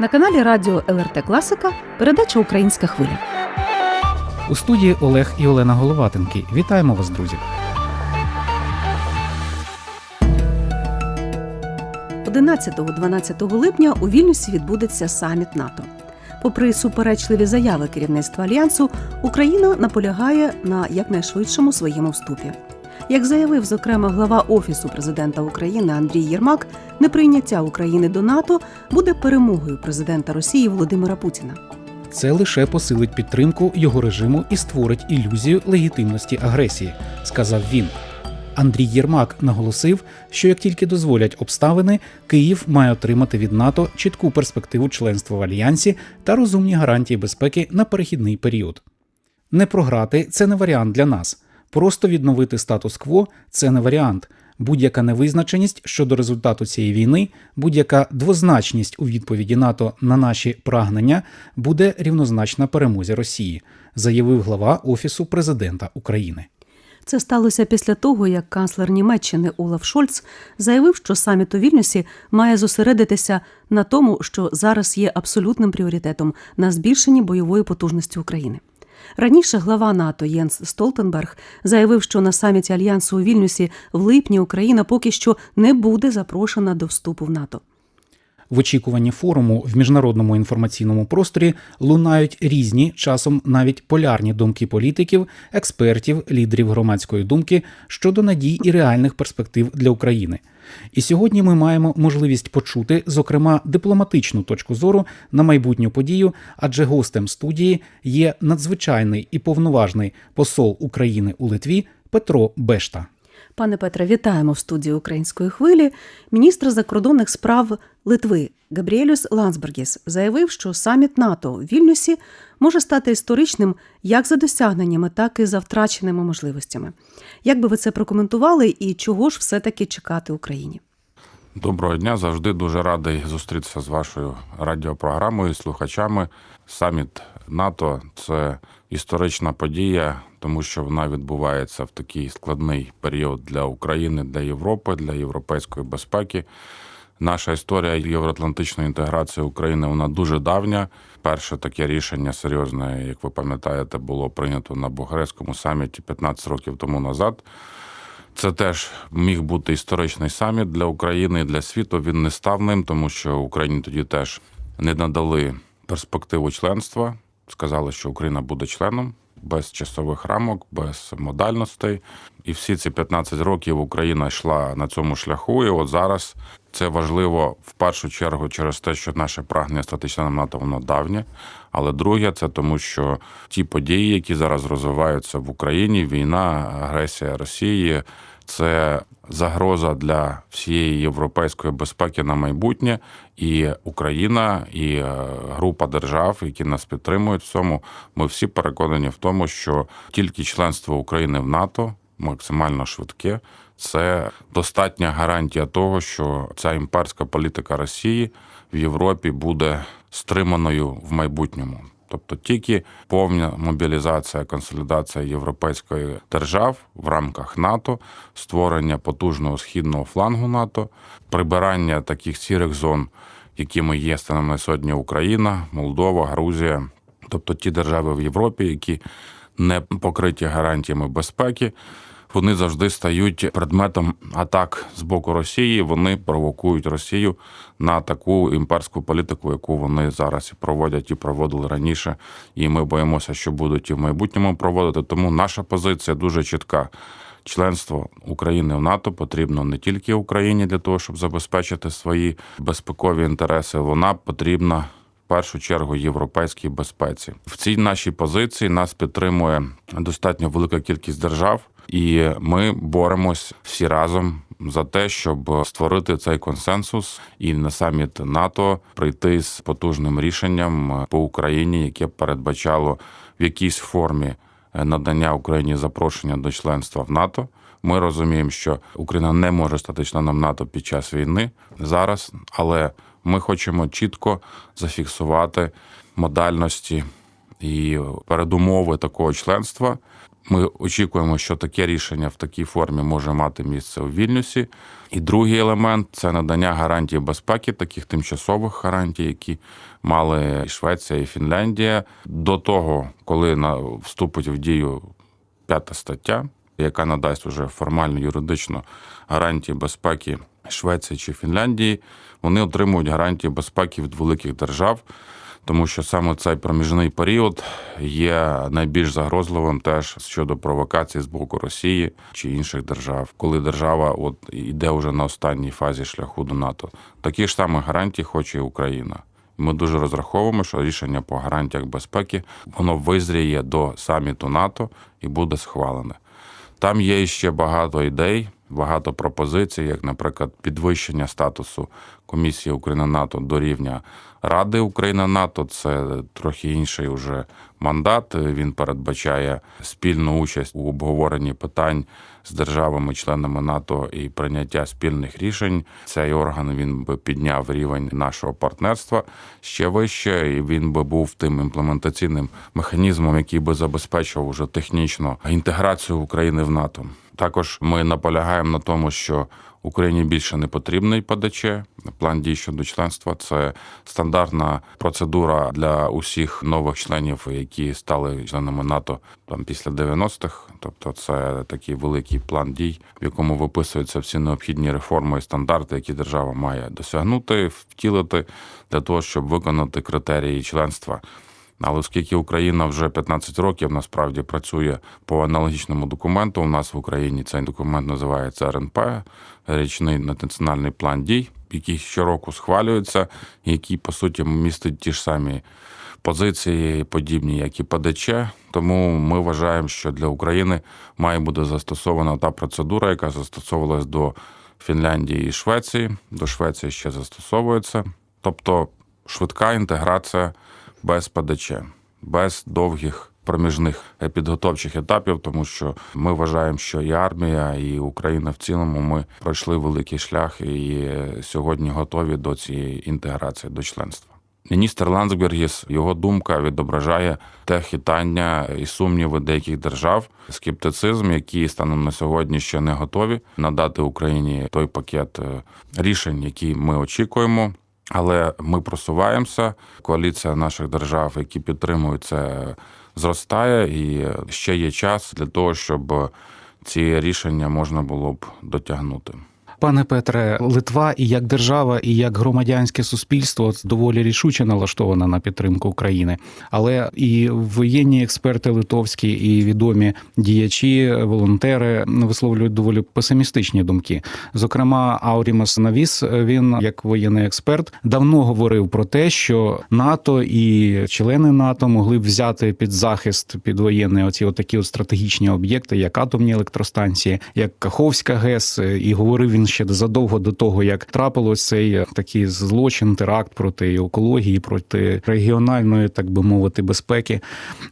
На каналі Радіо ЛРТ Класика передача Українська хвиля. У студії Олег і Олена Головатенки. Вітаємо вас, друзі. 11-12 липня у Вільнюсі відбудеться саміт НАТО. Попри суперечливі заяви керівництва альянсу, Україна наполягає на якнайшвидшому своєму вступі. Як заявив зокрема глава офісу президента України Андрій Єрмак, неприйняття України до НАТО буде перемогою президента Росії Володимира Путіна. Це лише посилить підтримку його режиму і створить ілюзію легітимності агресії, сказав він. Андрій Єрмак наголосив, що як тільки дозволять обставини, Київ має отримати від НАТО чітку перспективу членства в альянсі та розумні гарантії безпеки на перехідний період. Не програти це не варіант для нас. Просто відновити статус-кво це не варіант. Будь-яка невизначеність щодо результату цієї війни, будь-яка двозначність у відповіді НАТО на наші прагнення буде рівнозначна перемозі Росії, заявив глава Офісу президента України. Це сталося після того, як канцлер Німеччини Олаф Шольц заявив, що саміт у Вільнюсі має зосередитися на тому, що зараз є абсолютним пріоритетом на збільшенні бойової потужності України. Раніше глава НАТО Єнс Столтенберг заявив, що на саміті альянсу у Вільнюсі в липні Україна поки що не буде запрошена до вступу в НАТО. В очікуванні форуму в міжнародному інформаційному просторі лунають різні, часом навіть полярні думки політиків, експертів, лідерів громадської думки щодо надій і реальних перспектив для України. І сьогодні ми маємо можливість почути, зокрема, дипломатичну точку зору на майбутню подію, адже гостем студії є надзвичайний і повноважний посол України у Литві Петро Бешта. Пане Петре, вітаємо в студії української хвилі. Міністр закордонних справ Литви Габріелюс Лансбергіс заявив, що саміт НАТО в Вільнюсі може стати історичним як за досягненнями, так і за втраченими можливостями. Як би ви це прокоментували і чого ж все-таки чекати Україні? Доброго дня, завжди дуже радий зустрітися з вашою радіопрограмою, слухачами. Саміт НАТО це історична подія, тому що вона відбувається в такий складний період для України, для Європи, для європейської безпеки. Наша історія євроатлантичної інтеграції України вона дуже давня. Перше таке рішення серйозне, як ви пам'ятаєте, було прийнято на Бухарестському саміті 15 років тому назад. Це теж міг бути історичний саміт для України і для світу. Він не став ним, тому що Україні тоді теж не надали перспективу членства. Сказали, що Україна буде членом без часових рамок, без модальностей. І всі ці 15 років Україна йшла на цьому шляху. І от зараз це важливо в першу чергу через те, що наше прагнення стати членом НАТО воно давнє. Але друге, це тому, що ті події, які зараз розвиваються в Україні, війна, агресія Росії, це загроза для всієї європейської безпеки на майбутнє, і Україна, і е, група держав, які нас підтримують в цьому, ми всі переконані в тому, що тільки членство України в НАТО максимально швидке. Це достатня гарантія того, що ця імперська політика Росії в Європі буде стриманою в майбутньому. Тобто тільки повна мобілізація, консолідація європейської держав в рамках НАТО, створення потужного східного флангу НАТО, прибирання таких сірих зон, якими є станом на сьогодні Україна, Молдова, Грузія, тобто ті держави в Європі, які не покриті гарантіями безпеки. Вони завжди стають предметом атак з боку Росії. Вони провокують Росію на таку імперську політику, яку вони зараз і проводять і проводили раніше. І ми боїмося, що будуть і в майбутньому проводити. Тому наша позиція дуже чітка. Членство України в НАТО потрібно не тільки Україні для того, щоб забезпечити свої безпекові інтереси. Вона потрібна в першу чергу європейській безпеці. В цій нашій позиції нас підтримує достатньо велика кількість держав. І ми боремось всі разом за те, щоб створити цей консенсус і на саміт НАТО прийти з потужним рішенням по Україні, яке передбачало в якійсь формі надання Україні запрошення до членства в НАТО. Ми розуміємо, що Україна не може стати членом НАТО під час війни зараз, але ми хочемо чітко зафіксувати модальності і передумови такого членства. Ми очікуємо, що таке рішення в такій формі може мати місце у Вільнюсі. І другий елемент це надання гарантій безпеки, таких тимчасових гарантій, які мали і Швеція і Фінляндія до того, коли на вступить в дію п'ята стаття, яка надасть уже формально юридично гарантії безпеки Швеції чи Фінляндії, вони отримують гарантії безпеки від великих держав, тому що саме цей проміжний період є найбільш загрозливим теж щодо провокацій з боку Росії чи інших держав, коли держава от йде вже на останній фазі шляху до НАТО. Такі ж самі гарантії хоче і Україна. Ми дуже розраховуємо, що рішення по гарантіях безпеки воно визріє до саміту НАТО і буде схвалене. Там є ще багато ідей, багато пропозицій, як, наприклад, підвищення статусу комісії Україна НАТО до рівня Ради Україна НАТО. Це трохи інший уже мандат. Він передбачає спільну участь у обговоренні питань з державами-членами НАТО і прийняття спільних рішень. Цей орган він би підняв рівень нашого партнерства ще вище, і він би був тим імплементаційним механізмом, який би забезпечував уже технічно інтеграцію України в НАТО. Також ми наполягаємо на тому, що Україні більше не потрібний ПДЧ. План дій щодо членства це стандартна процедура для усіх нових членів, які стали членами НАТО там після 90-х. Тобто, це такий великий план дій, в якому виписуються всі необхідні реформи і стандарти, які держава має досягнути, втілити для того, щоб виконати критерії членства. Але оскільки Україна вже 15 років насправді працює по аналогічному документу, у нас в Україні цей документ називається РНП, річний національний план дій, який щороку схвалюється, який по суті містить ті ж самі позиції, подібні, як і ПДЧ. Тому ми вважаємо, що для України має бути застосована та процедура, яка застосовувалась до Фінляндії і Швеції. До Швеції ще застосовується. Тобто швидка інтеграція без ПДЧ, без довгих проміжних підготовчих етапів, тому що ми вважаємо, що і армія, і Україна в цілому ми пройшли великий шлях і сьогодні готові до цієї інтеграції до членства. Міністр Ландсбергіс, його думка відображає те хитання і сумніви деяких держав, скептицизм, які станом на сьогодні ще не готові надати Україні той пакет е, рішень, які ми очікуємо. Але ми просуваємося. Коаліція наших держав, які підтримують це, зростає, і ще є час для того, щоб ці рішення можна було б дотягнути. Пане Петре, Литва і як держава, і як громадянське суспільство доволі рішуче налаштована на підтримку України. Але і воєнні експерти литовські, і відомі діячі, волонтери висловлюють доволі песимістичні думки. Зокрема, Аурімас Навіс, він як воєнний експерт, давно говорив про те, що НАТО і члени НАТО могли б взяти під захист під воєнний оці отакі от стратегічні об'єкти, як атомні електростанції, як Каховська ГЕС, і говорив він ще задовго до того, як трапилось цей такий злочин, теракт проти екології, проти регіональної, так би мовити, безпеки.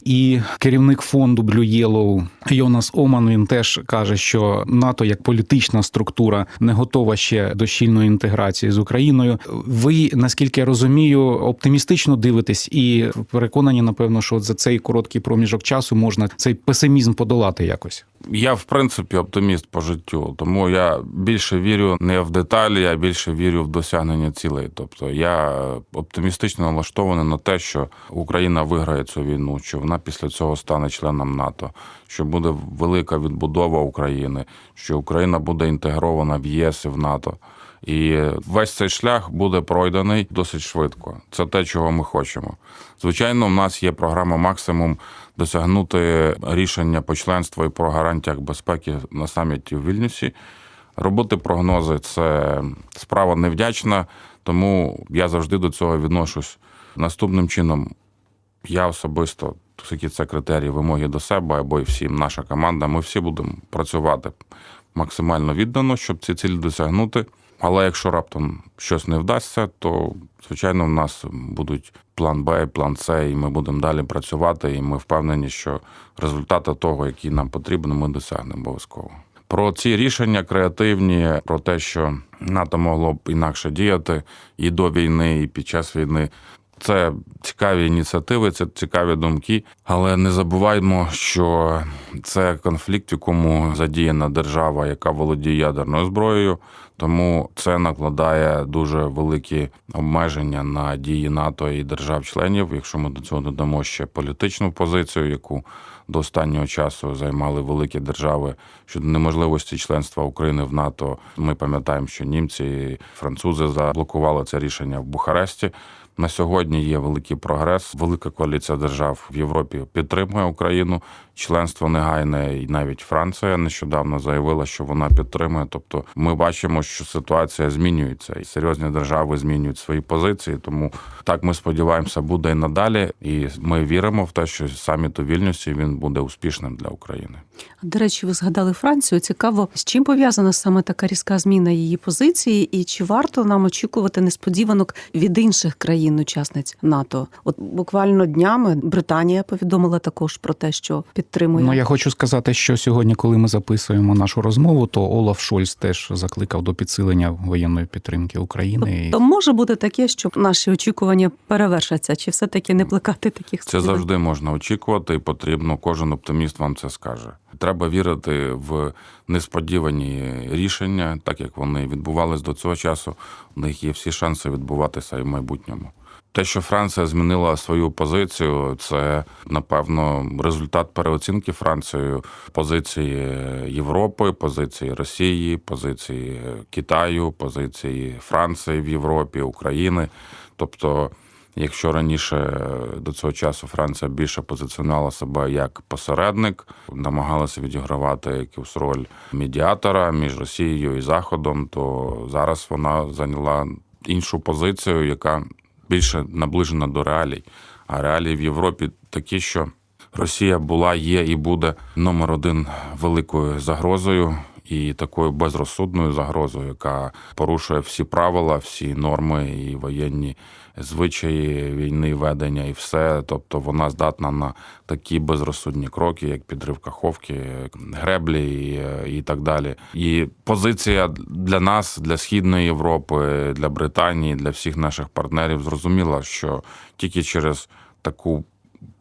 І керівник фонду Blue Yellow Йонас Оман він теж каже, що НАТО як політична структура не готова ще до щільної інтеграції з Україною. Ви наскільки я розумію, оптимістично дивитесь і переконані, напевно, що за цей короткий проміжок часу можна цей песимізм подолати якось. Я, в принципі, оптиміст по життю, тому я більше вірю не в деталі, я більше вірю в досягнення цілей. Тобто я оптимістично налаштований на те, що Україна виграє цю війну, що вона після цього стане членом НАТО, що буде велика відбудова України, що Україна буде інтегрована в ЄС і в НАТО. І весь цей шлях буде пройдений досить швидко. Це те, чого ми хочемо. Звичайно, у нас є програма максимум досягнути рішення по членству і про гарантіях безпеки на саміті в Вільнюсі. Робити прогнози це справа невдячна, тому я завжди до цього відношусь наступним чином. Я особисто, оскільки це критерії вимоги до себе або і всім наша команда, ми всі будемо працювати максимально віддано, щоб ці цілі досягнути. Але якщо раптом щось не вдасться, то звичайно в нас будуть план Б, план С, і ми будемо далі працювати. І ми впевнені, що результати того, які нам потрібно, ми досягнемо обов'язково. Про ці рішення креативні, про те, що НАТО могло б інакше діяти і до війни, і під час війни. Це цікаві ініціативи, це цікаві думки, але не забуваймо, що це конфлікт, в якому задіяна держава, яка володіє ядерною зброєю. Тому це накладає дуже великі обмеження на дії НАТО і держав-членів. Якщо ми до цього додамо ще політичну позицію, яку до останнього часу займали великі держави щодо неможливості членства України в НАТО. Ми пам'ятаємо, що німці і французи заблокували це рішення в Бухаресті. На сьогодні є великий прогрес. Велика коаліція держав в Європі підтримує Україну. Членство негайне, і навіть Франція нещодавно заявила, що вона підтримує. Тобто, ми бачимо, що ситуація змінюється, і серйозні держави змінюють свої позиції. Тому так ми сподіваємося, буде і надалі. І ми віримо в те, що саміт у Вільнюсі він буде успішним для України. До речі, ви згадали Францію. Цікаво, з чим пов'язана саме така різка зміна її позиції, і чи варто нам очікувати несподіванок від інших країн-учасниць НАТО? От буквально днями Британія повідомила також про те, що підтримує Ну я хочу сказати, що сьогодні, коли ми записуємо нашу розмову, то Олаф Шольц теж закликав до підсилення воєнної підтримки України. То може бути таке, що наші очікування перевершаться, чи все таки не плекати таких Це завжди можна очікувати, і потрібно. Кожен оптиміст вам це скаже. Треба вірити в несподівані рішення, так як вони відбувались до цього часу. У них є всі шанси відбуватися і в майбутньому. Те, що Франція змінила свою позицію, це напевно результат переоцінки Францією позиції Європи, позиції Росії, позиції Китаю, позиції Франції в Європі, України. Тобто, якщо раніше до цього часу Франція більше позиціонувала себе як посередник, намагалася відігравати якусь роль медіатора між Росією і Заходом, то зараз вона зайняла іншу позицію, яка більше наближена до реалій. А реалії в Європі такі, що Росія була, є і буде номер один великою загрозою і такою безрозсудною загрозою, яка порушує всі правила, всі норми і воєнні звичаї війни, ведення і все. Тобто вона здатна на такі безрозсудні кроки, як підрив каховки, греблі і, і так далі. І позиція для нас, для східної Європи, для Британії, для всіх наших партнерів зрозуміла, що тільки через таку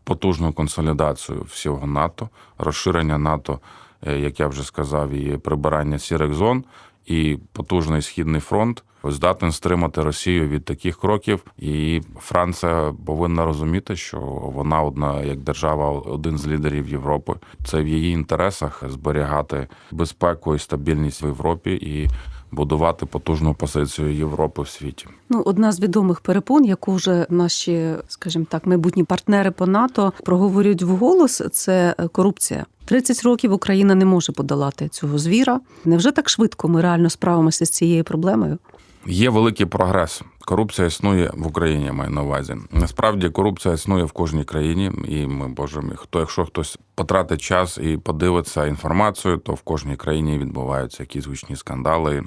потужну консолідацію всього НАТО, розширення НАТО, як я вже сказав, і прибирання сірих зон, і потужний східний фронт здатен стримати Росію від таких кроків. І Франція повинна розуміти, що вона одна як держава, один з лідерів Європи. Це в її інтересах зберігати безпеку і стабільність в Європі і будувати потужну позицію Європи в світі. Ну, одна з відомих перепон, яку вже наші, скажімо так, майбутні партнери по НАТО проговорюють вголос, це корупція. 30 років Україна не може подолати цього звіра. Невже так швидко ми реально справимося з цією проблемою? Є великий прогрес. Корупція існує в Україні, маю на увазі. Насправді корупція існує в кожній країні, і ми боже мій, хто, якщо хтось потратить час і подивиться інформацію, то в кожній країні відбуваються якісь гучні скандали.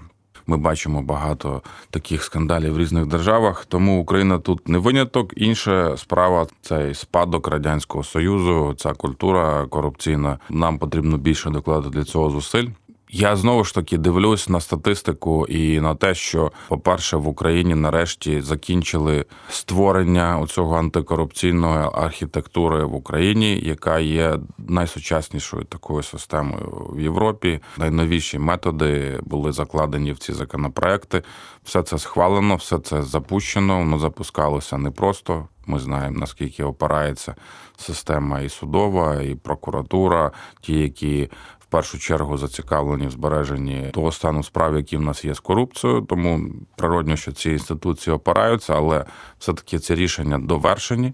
Ми бачимо багато таких скандалів в різних державах, тому Україна тут не виняток. Інша справа цей спадок радянського союзу, ця культура корупційна. Нам потрібно більше докладати для цього зусиль. Я знову ж таки дивлюсь на статистику і на те, що, по-перше, в Україні нарешті закінчили створення цього антикорупційної архітектури в Україні, яка є найсучаснішою такою системою в Європі. Найновіші методи були закладені в ці законопроекти. Все це схвалено, все це запущено. Воно запускалося непросто. Ми знаємо наскільки опирається система і судова, і прокуратура, ті, які першу чергу зацікавлені в збереженні того стану справ, який в нас є з корупцією. Тому природньо, що ці інституції опираються, але все-таки ці рішення довершені.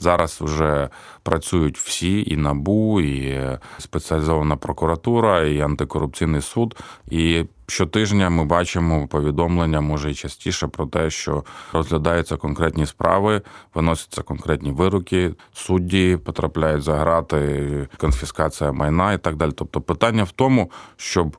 Зараз вже працюють всі, і набу, і спеціалізована прокуратура, і антикорупційний суд. І щотижня ми бачимо повідомлення, може і частіше, про те, що розглядаються конкретні справи, виносяться конкретні вироки, судді потрапляють за грати, конфіскація майна і так далі. Тобто, питання в тому, щоб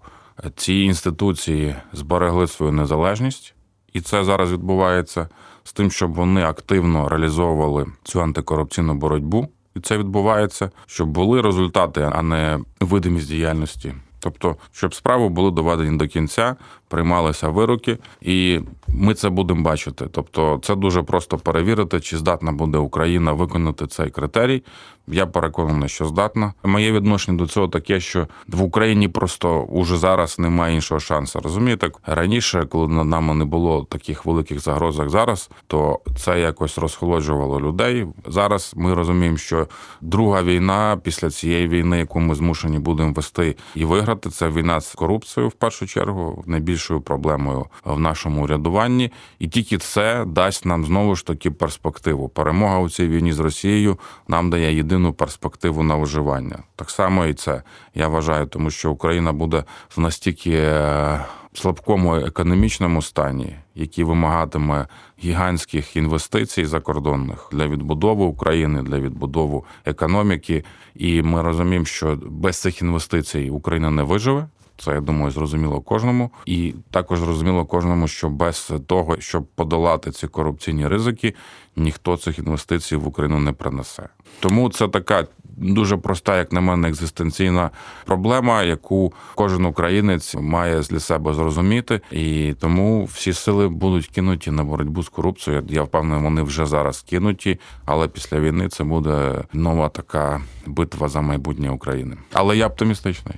ці інституції зберегли свою незалежність, і це зараз відбувається з тим, щоб вони активно реалізовували цю антикорупційну боротьбу, і це відбувається, щоб були результати, а не видимість діяльності. Тобто, щоб справи були доведені до кінця, приймалися вироки, і ми це будемо бачити. Тобто, це дуже просто перевірити, чи здатна буде Україна виконати цей критерій. Я переконаний, що здатна. Моє відношення до цього таке, що в Україні просто уже зараз немає іншого шансу. Розумієте, раніше, коли над нами не було таких великих загроз, як зараз, то це якось розхолоджувало людей. Зараз ми розуміємо, що друга війна після цієї війни, яку ми змушені будемо вести і виграти, це війна з корупцією в першу чергу, найбільшою проблемою в нашому урядуванні. І тільки це дасть нам знову ж таки перспективу. Перемога у цій війні з Росією нам дає єдину перспективу на виживання. Так само і це я вважаю, тому що Україна буде в настільки е, слабкому економічному стані, який вимагатиме гігантських інвестицій закордонних для відбудови України, для відбудови економіки. І ми розуміємо, що без цих інвестицій Україна не виживе. Це я думаю, зрозуміло кожному, і також зрозуміло кожному, що без того, щоб подолати ці корупційні ризики, ніхто цих інвестицій в Україну не принесе. Тому це така дуже проста, як на мене, екзистенційна проблема, яку кожен українець має для себе зрозуміти, і тому всі сили будуть кинуті на боротьбу з корупцією. Я впевнений, вони вже зараз кинуті, але після війни це буде нова така битва за майбутнє України. Але я оптимістичний.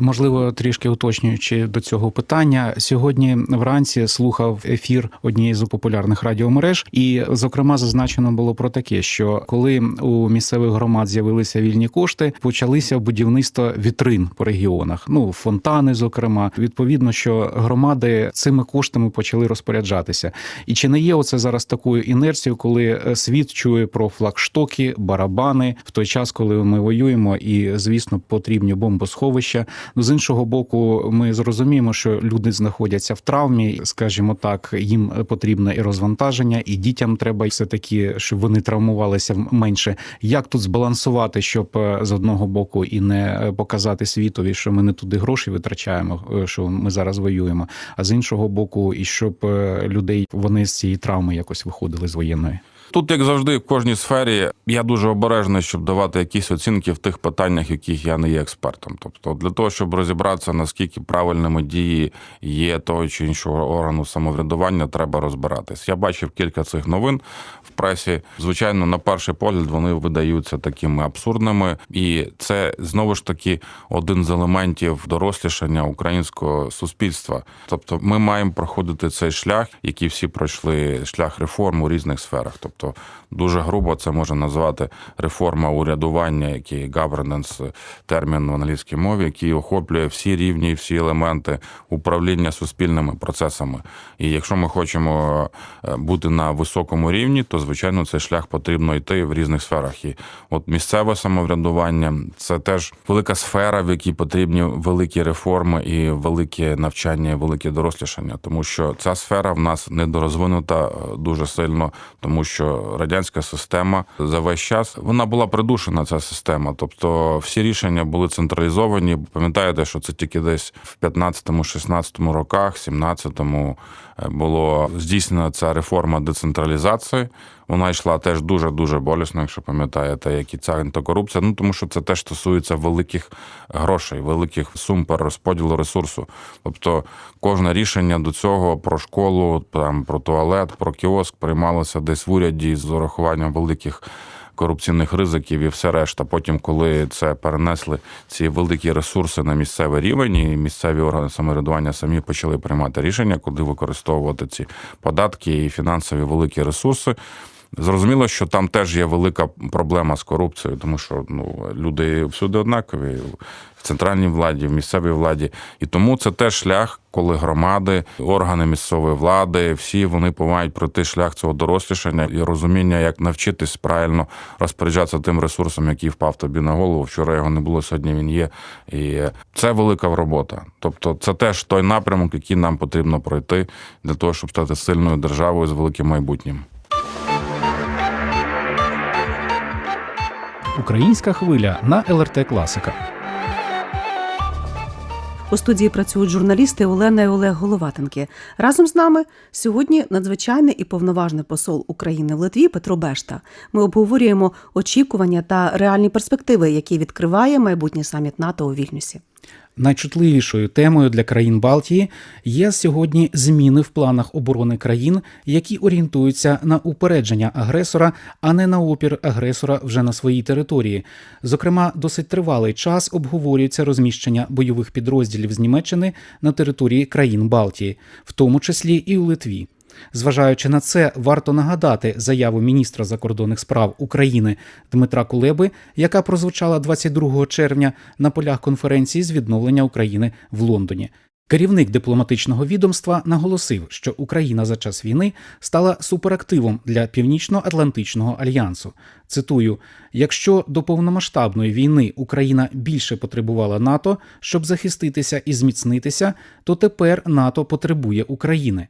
Можливо, трішки уточнюючи до цього питання, сьогодні вранці слухав ефір однієї з популярних радіомереж, і зокрема зазначено було про таке, що коли у місцевих громад з'явилися вільні кошти, почалися будівництво вітрин по регіонах. Ну фонтани, зокрема, відповідно, що громади цими коштами почали розпоряджатися. І чи не є оце зараз такою інерцією, коли е, світ чує про флагштоки, барабани в той час, коли ми воюємо, і звісно потрібні бомбосховища. Ну, з іншого боку, ми зрозуміємо, що люди знаходяться в травмі, скажімо так, їм потрібне і розвантаження, і дітям треба все таки, щоб вони травмувалися менше. Як тут збалансувати, щоб е, з одного боку і не показати світові, що ми не туди гроші витрачаємо, е, що ми зараз воюємо, а з іншого боку, і щоб е, людей вони з цієї травми якось виходили з воєнної. Тут, як завжди, в кожній сфері я дуже обережний, щоб давати якісь оцінки в тих питаннях, яких я не є експертом. Тобто, для того, щоб розібратися, наскільки правильними дії є того чи іншого органу самоврядування, треба розбиратись. Я бачив кілька цих новин пресі. Звичайно, на перший погляд вони видаються такими абсурдними, і це знову ж таки один з елементів дорослішання українського суспільства. Тобто, ми маємо проходити цей шлях, який всі пройшли шлях реформ у різних сферах. Тобто, дуже грубо це можна назвати реформа урядування, який governance, термін в англійській мові, який охоплює всі рівні, всі елементи управління суспільними процесами. І якщо ми хочемо е, бути на високому рівні, то звичайно цей шлях потрібно йти в різних сферах. І от місцеве самоврядування це теж велика сфера, в якій потрібні великі реформи і велике навчання, і велике дорослішання, тому що ця сфера в нас недорозвинута е, дуже сильно, тому що радянська система за весь час вона була придушена. Ця система, тобто всі рішення були централізовані. Пам'ятаєте, що це тільки десь в 15-16 роках, 17-му було здійснена ця реформа децентралізації. Вона йшла теж дуже дуже болісно, якщо пам'ятаєте, як і ця антикорупція. Ну тому що це теж стосується великих грошей, великих сум перерозподілу ресурсу. Тобто, кожне рішення до цього про школу, там про туалет, про кіоск приймалося десь в уряді з урахуванням великих. Корупційних ризиків і все решта. Потім, коли це перенесли ці великі ресурси на місцевий рівень, і місцеві органи самоврядування самі почали приймати рішення, куди використовувати ці податки і фінансові великі ресурси. Зрозуміло, що там теж є велика проблема з корупцією, тому що ну люди всюди однакові в центральній владі, в місцевій владі, і тому це теж шлях, коли громади, органи місцевої влади, всі вони мають пройти шлях цього дорослішання і розуміння, як навчитись правильно розпоряджатися тим ресурсом, який впав тобі на голову. Вчора його не було, сьогодні він є. І це велика робота. Тобто, це теж той напрямок, який нам потрібно пройти для того, щоб стати сильною державою з великим майбутнім. Українська хвиля на ЛРТ Класика. У студії працюють журналісти Олена і Олег Головатенки. Разом з нами сьогодні надзвичайний і повноважний посол України в Литві Петро Бешта. Ми обговорюємо очікування та реальні перспективи, які відкриває майбутній саміт НАТО у Вільнюсі. Найчутливішою темою для країн Балтії є сьогодні зміни в планах оборони країн, які орієнтуються на упередження агресора, а не на опір агресора вже на своїй території. Зокрема, досить тривалий час обговорюється розміщення бойових підрозділів з Німеччини на території країн Балтії, в тому числі і у Литві. Зважаючи на це, варто нагадати заяву міністра закордонних справ України Дмитра Кулеби, яка прозвучала 22 червня на полях конференції з відновлення України в Лондоні. Керівник дипломатичного відомства наголосив, що Україна за час війни стала суперактивом для Північно-Атлантичного альянсу. Цитую: якщо до повномасштабної війни Україна більше потребувала НАТО, щоб захиститися і зміцнитися, то тепер НАТО потребує України.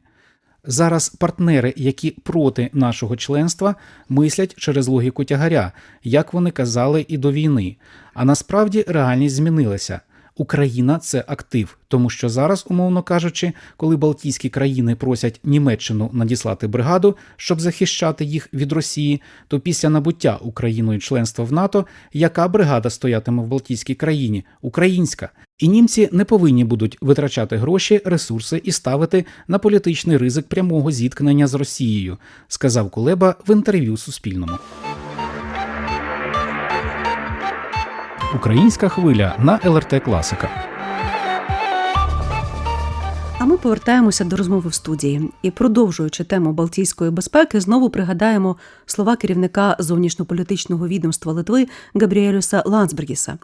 Зараз партнери, які проти нашого членства, мислять через логіку тягаря, як вони казали і до війни. А насправді реальність змінилася. Україна це актив, тому що зараз, умовно кажучи, коли Балтійські країни просять Німеччину надіслати бригаду, щоб захищати їх від Росії, то після набуття Україною членства в НАТО, яка бригада стоятиме в Балтійській країні? Українська. І німці не повинні будуть витрачати гроші, ресурси і ставити на політичний ризик прямого зіткнення з Росією, сказав Кулеба в інтерв'ю Суспільному. Українська хвиля на ЛРТ Класика. А ми повертаємося до розмови в студії і, продовжуючи тему Балтійської безпеки, знову пригадаємо слова керівника зовнішньополітичного відомства Литви Габріелюса Ландсбергіса.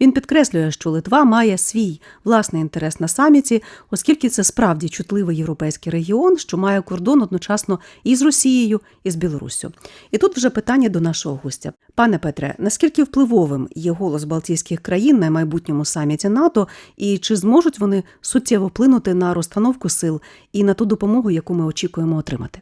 Він підкреслює, що Литва має свій власний інтерес на саміті, оскільки це справді чутливий європейський регіон, що має кордон одночасно і з Росією, і з Білоруссю. І тут вже питання до нашого гостя. Пане Петре, наскільки впливовим є голос Балтійських країн на майбутньому саміті НАТО, і чи зможуть вони суттєво вплинути на розстановку сил і на ту допомогу, яку ми очікуємо отримати?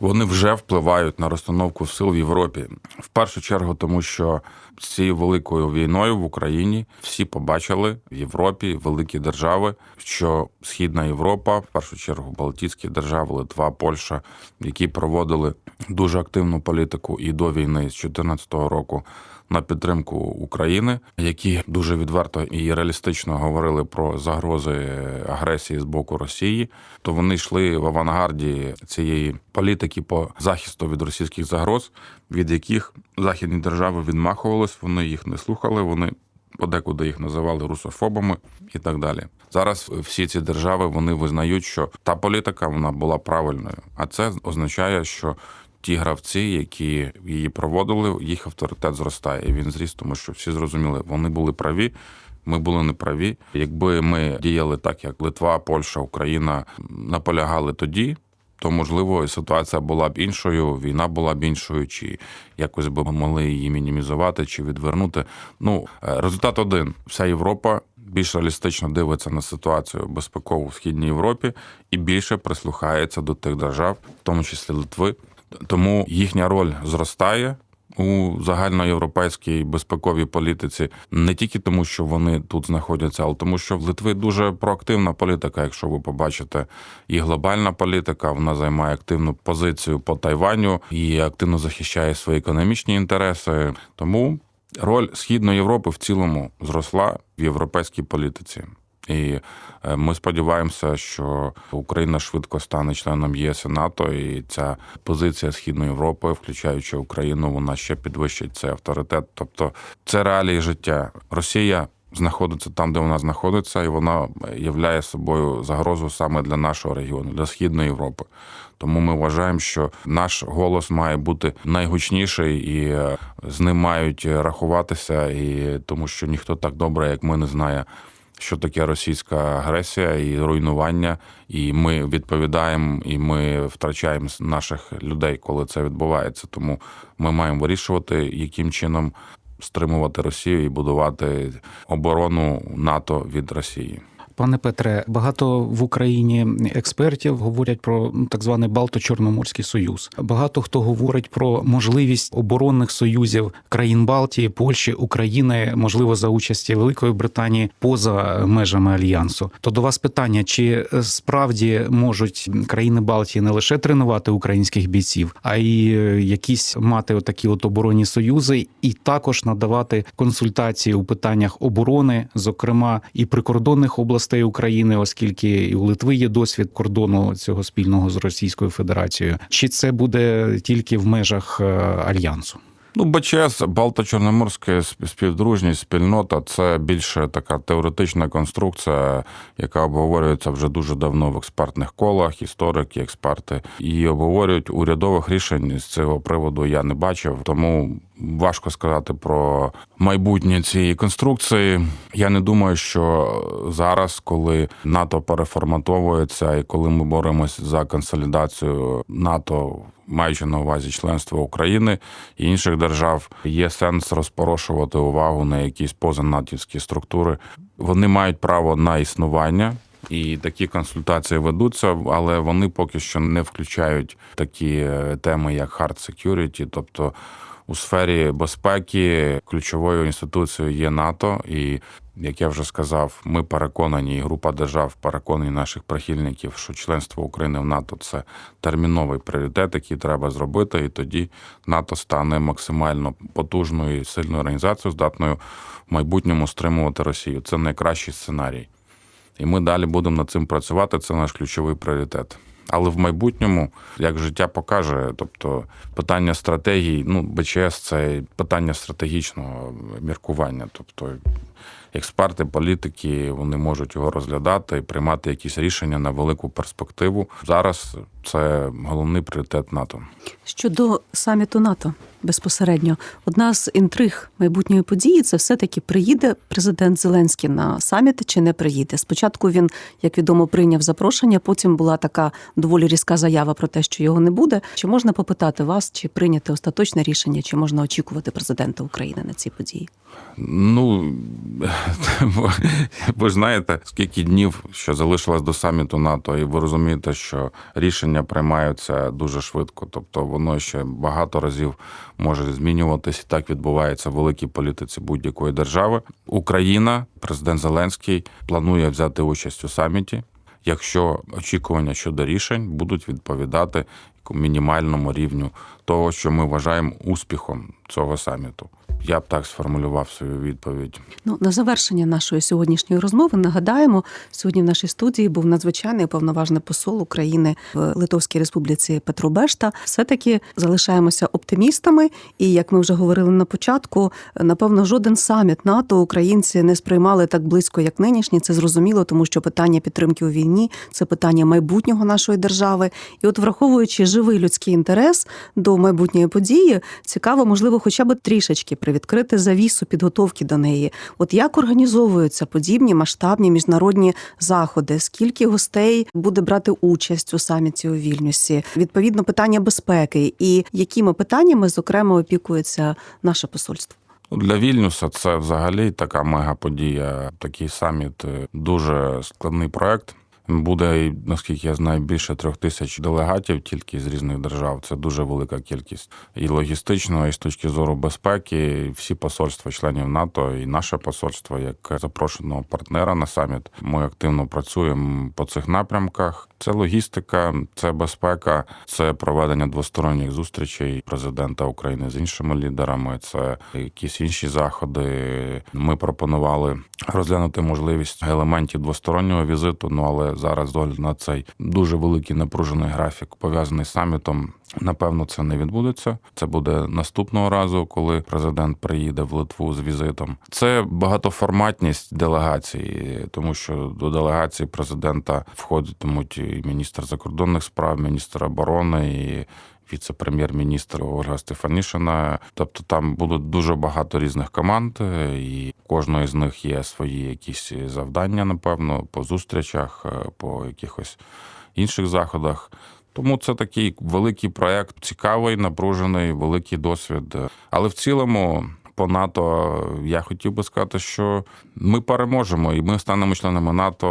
Вони вже впливають на розстановку сил в Європі. В першу чергу, тому що цією великою війною в Україні всі побачили в Європі великі держави, що Східна Європа, в першу чергу Балтійські держави, Литва, Польща, які проводили дуже активну політику і до війни з 2014 року. На підтримку України, які дуже відверто і реалістично говорили про загрози агресії з боку Росії, то вони йшли в авангарді цієї політики по захисту від російських загроз, від яких західні держави відмахувались, вони їх не слухали. Вони подекуди їх називали русофобами і так далі. Зараз всі ці держави вони визнають, що та політика вона була правильною, а це означає, що ті гравці, які її проводили, їх авторитет зростає. І він зріс, тому що всі зрозуміли, вони були праві. Ми були неправі. Якби ми діяли так, як Литва, Польща, Україна наполягали тоді, то можливо ситуація була б іншою, війна була б іншою, чи якось би ми могли її мінімізувати чи відвернути. Ну е, результат один: вся Європа. Більш реалістично дивиться на ситуацію безпекову в східній Європі і більше прислухається до тих держав, в тому числі Литви, тому їхня роль зростає у загальноєвропейській безпековій політиці не тільки тому, що вони тут знаходяться, але тому, що в Литви дуже проактивна політика. Якщо ви побачите, і глобальна політика, вона займає активну позицію по Тайваню і активно захищає свої економічні інтереси. Тому роль Східної Європи в цілому зросла в європейській політиці. І е, ми сподіваємося, що Україна швидко стане членом ЄС і НАТО, і ця позиція Східної Європи, включаючи Україну, вона ще підвищить цей авторитет. Тобто це реалії життя. Росія знаходиться там, де вона знаходиться, і вона являє собою загрозу саме для нашого регіону, для Східної Європи. Тому ми вважаємо, що наш голос має бути найгучніший, і е, з ним мають рахуватися, і тому що ніхто так добре, як ми, не знає що таке російська агресія і руйнування, і ми відповідаємо, і ми втрачаємо наших людей, коли це відбувається. Тому ми маємо вирішувати, яким чином стримувати Росію і будувати оборону НАТО від Росії. Пане Петре, багато в Україні експертів говорять про ну, так званий Балто-Чорноморський союз. Багато хто говорить про можливість оборонних союзів країн Балтії, Польщі, України, можливо, за участі Великої Британії поза межами альянсу. То до вас питання: чи справді можуть країни Балтії не лише тренувати українських бійців, а й е, якісь мати отакі от оборонні союзи, і також надавати консультації у питаннях оборони, зокрема і прикордонних областей України, оскільки і у Литви є досвід кордону цього спільного з Російською Федерацією. Чи це буде тільки в межах е, альянсу? Ну, БЧС, Балто-Чорноморська сп- співдружність, спільнота це більше така теоретична конструкція, яка обговорюється вже дуже давно в експертних колах, історики, експерти. І обговорюють урядових рішень з цього приводу я не бачив. Тому важко сказати про майбутнє цієї конструкції. Я не думаю, що зараз, коли НАТО переформатовується і коли ми боремось за консолідацію НАТО. Маючи на увазі членство України і інших держав, є сенс розпорошувати увагу на якісь позанатівські структури. Вони мають право на існування, і такі консультації ведуться, але вони поки що не включають такі е, теми, як hard security, тобто у сфері безпеки ключовою інституцією є НАТО, і як я вже сказав, ми переконані, і група держав переконані наших прихильників, що членство України в НАТО це терміновий пріоритет, який треба зробити, і тоді НАТО стане максимально потужною і сильною організацією, здатною в майбутньому стримувати Росію. Це найкращий сценарій. І ми далі будемо над цим працювати. Це наш ключовий пріоритет. Але в майбутньому, як життя покаже, тобто питання стратегії, ну БЧС це питання стратегічного міркування. Тобто експерти, політики вони можуть його розглядати і приймати якісь рішення на велику перспективу. Зараз це головний пріоритет НАТО. Щодо саміту НАТО безпосередньо, одна з інтриг майбутньої події це все-таки приїде президент Зеленський на саміт чи не приїде. Спочатку він, як відомо, прийняв запрошення. Потім була така доволі різка заява про те, що його не буде. Чи можна попитати вас, чи прийняти остаточне рішення, чи можна очікувати президента України на ці події? Ну ви знаєте, скільки днів що залишилось до саміту НАТО, і ви розумієте, що рішення приймаються дуже швидко. Тобто воно ще багато разів може змінюватись. І так відбувається в великій політиці будь-якої держави. Україна, президент Зеленський, планує взяти участь у саміті, якщо очікування щодо рішень будуть відповідати мінімальному рівню того, що ми вважаємо успіхом цього саміту. Я б так сформулював свою відповідь. Ну на завершення нашої сьогоднішньої розмови нагадаємо, сьогодні в нашій студії був надзвичайний повноважний посол України в Литовській Республіці Петро Бешта. Все таки залишаємося оптимістами. І як ми вже говорили на початку, напевно, жоден саміт НАТО українці не сприймали так близько, як нинішній. Це зрозуміло, тому що питання підтримки у війні це питання майбутнього нашої держави. І, от, враховуючи живий людський інтерес до майбутньої події, цікаво, можливо, хоча б трішечки привідкрити завісу підготовки до неї. От як організовуються подібні масштабні міжнародні заходи? Скільки гостей буде брати участь у саміті у Вільнюсі? Відповідно, питання безпеки і якими питаннями зокрема опікується наше посольство? Для Вільнюса це взагалі така мегаподія. Такий саміт е, дуже складний проект. Буде, наскільки я знаю, більше трьох тисяч делегатів тільки з різних держав. Це дуже велика кількість і логістично, і з точки зору безпеки. Всі посольства членів НАТО і наше посольство як запрошеного партнера на саміт. Ми активно працюємо по цих напрямках. Це логістика, це безпека, це проведення двосторонніх зустрічей президента України з іншими лідерами. Це якісь інші заходи. Ми пропонували розглянути можливість елементів двостороннього візиту. Ну але зараз огляду на цей дуже великий напружений графік пов'язаний з самітом. Напевно, це не відбудеться. Це буде наступного разу, коли президент приїде в Литву з візитом. Це багатоформатність делегації, тому що до делегації президента входитимуть і міністр закордонних справ, міністр оборони і. Віце-прем'єр-міністр Ольга Стефанішина. Тобто там будуть дуже багато різних команд, і в кожної з них є свої якісь завдання, напевно, по зустрічах, е, по якихось інших заходах. Тому це такий великий проект, цікавий, напружений, великий досвід. Але в цілому по НАТО, я хотів би сказати, що ми переможемо і ми станемо членами НАТО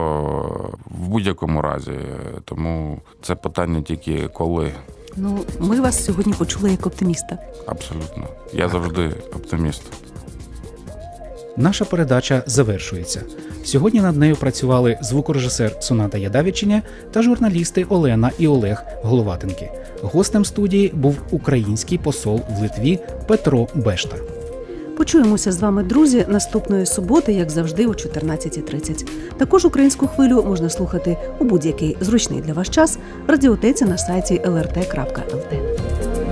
в будь-якому разі. Тому це питання тільки коли. Ну, ми вас сьогодні почули як оптиміста. Абсолютно. Я завжди оптиміст. Наша передача завершується. Сьогодні над нею працювали звукорежисер Соната Ядавічиня та журналісти Олена і Олег Головатенки. Гостем студії був український посол в Литві Петро Бешта. Почуємося з вами, друзі, наступної суботи, як завжди, о 14.30. Також українську хвилю можна слухати у будь-який зручний для вас час радіотеці на сайті lrt.lt.